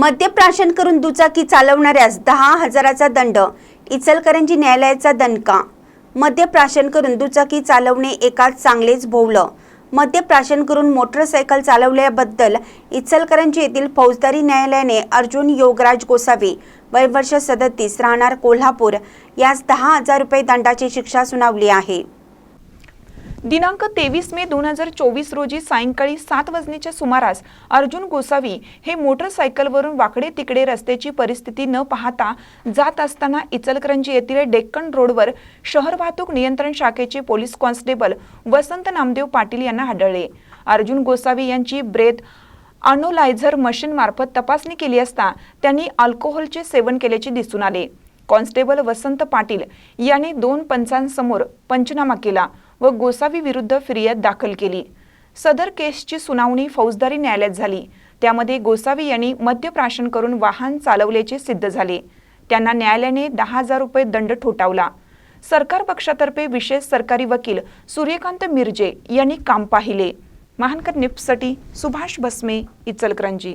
मद्यप्राशन करून दुचाकी चालवणाऱ्यास दहा हजाराचा दंड इचलकरंजी न्यायालयाचा दणका. मद्यप्राशन करून दुचाकी चालवणे एकाच चांगलेच भोवलं. मद्यप्राशन करून मोटरसायकल चालवल्याबद्दल इचलकरंजी येथील फौजदारी न्यायालयाने अर्जुन योगराज गोसावी वय वर्ष सदतीस राहणार कोल्हापूर यास दहा हजार रुपये दंडाची शिक्षा सुनावली आहे. दिनांक तेवीस मे दोन हजार चोवीस रोजी सायंकाळी सात वाजण्याच्या सुमारास अर्जुन गोसावी हे मोटरसायकलवरून वाकडे तिकडे रस्त्याची परिस्थिती न पाहता जात असताना इचलकरंजी येथील डेक्कन रोडवर शहर वाहतूक नियंत्रण शाखेचे पोलीस कॉन्स्टेबल वसंत नामदेव पाटील यांना आढळले. अर्जुन गोसावी यांची ब्रेथ अनोलायझर मशीनमार्फत तपासणी केली असता त्यांनी अल्कोहोलचे सेवन केल्याचे दिसून आले. कॉन्स्टेबल वसंत पाटील याने दोन पंचांसमोर पंचनामा केला. व गोसावी विरुद्ध फिर्याद दाखल केली. सदर केसची सुनावणी फौजदारी न्यायालयात झाली. त्यामध्ये गोसावी यांनी मद्यप्राशन करून वाहन चालवल्याचे सिद्ध झाले. त्यांना न्यायालयाने दहा हजार रुपये दंड ठोठावला. सरकार पक्षातर्फे विशेष सरकारी वकील सूर्यकांत मिरजे यांनी काम पाहिले. महानकर निप्ससाठी सुभाष बसमे इचलकरंजी.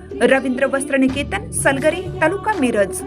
रवींद्र वस्त्र निकेतन सलगरी तालुका मिरज.